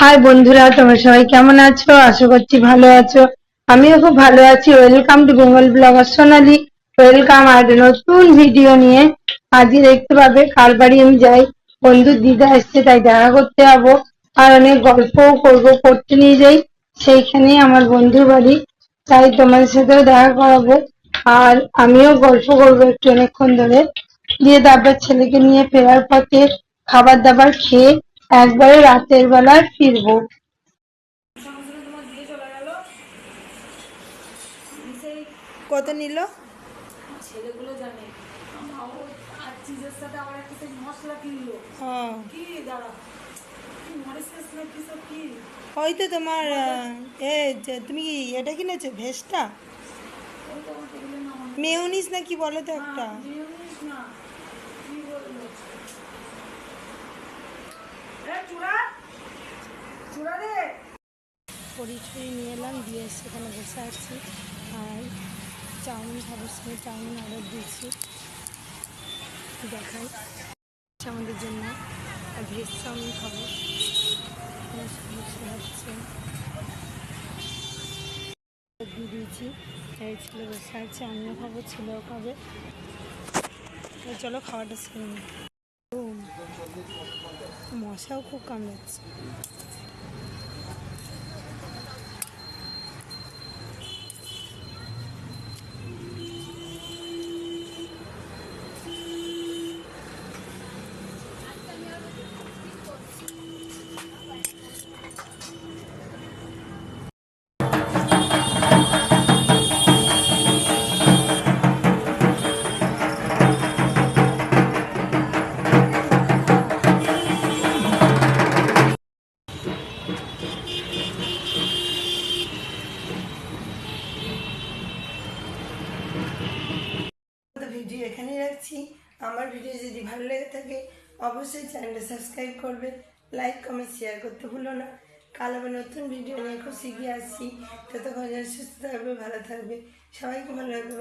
High বন্ধুরা, তোমরা সবাই কেমন আছো? আশা করছি ভালো আছো। আমিও খুব ভালো আছি। Welcome to Bengal blogger Sonali welcome আর নতুন ভিডিও নিয়ে। আজকে দেখতে পাবে, কার বাড়ি আমি যাই। বন্ধুর দিদা এসছে, তাই দেখা করতে যাব। আর অনেক গল্পও করব করতে নিয়ে যাই। সেইখানেই আমার বন্ধুর বাড়ি। তাই তোমাদের সাথেও দেখা করাবো। আর আমিও গল্প করব একটু অনেকক্ষণ ধরে। দিয়ে তারপর ছেলেকে নিয়ে ফেরার পথে খাবার দাবার খেয়ে একবারে রাতের বেলায় ফিরবো। কত নিল? ছেলেগুলো জানে। আর চিজের সাথে আবার একটা সেই মশলা কিনলো। হ্যাঁ। কি দাঁড়া ওই তো তোমার এ তুমি কি এটা কিনেছো ভেজটা? মেয়নিস না কি বলে তো একটা? পরিচয় নিয়ে এলাম, দিয়ে বসে আর চাউমিন খাবার চাউমিন দিয়েছি। আমাদের জন্য আর ভেজ চাউমিন দিয়ে দিয়েছি। এই ছেলে বসে আছে, আমিও খাব, ছেলেও খাবে। চলো খাওয়াটা সেরে মশাও খুব কামড়াচ্ছে। ভিডিও এখানেই রাখছি। আমার ভিডিও যদি ভালো লেগে থাকে, অবশ্যই চ্যানেলটা সাবস্ক্রাইব করবে। লাইক, কমেন্ট শেয়ার করতে ভুলো না। কাল আবার নতুন ভিডিও নিয়ে খুব শিখিয়ে আসছি। ততক্ষণ সুস্থ থাকবে, ভালো থাকবে। সবাইকে ভালো লাগবে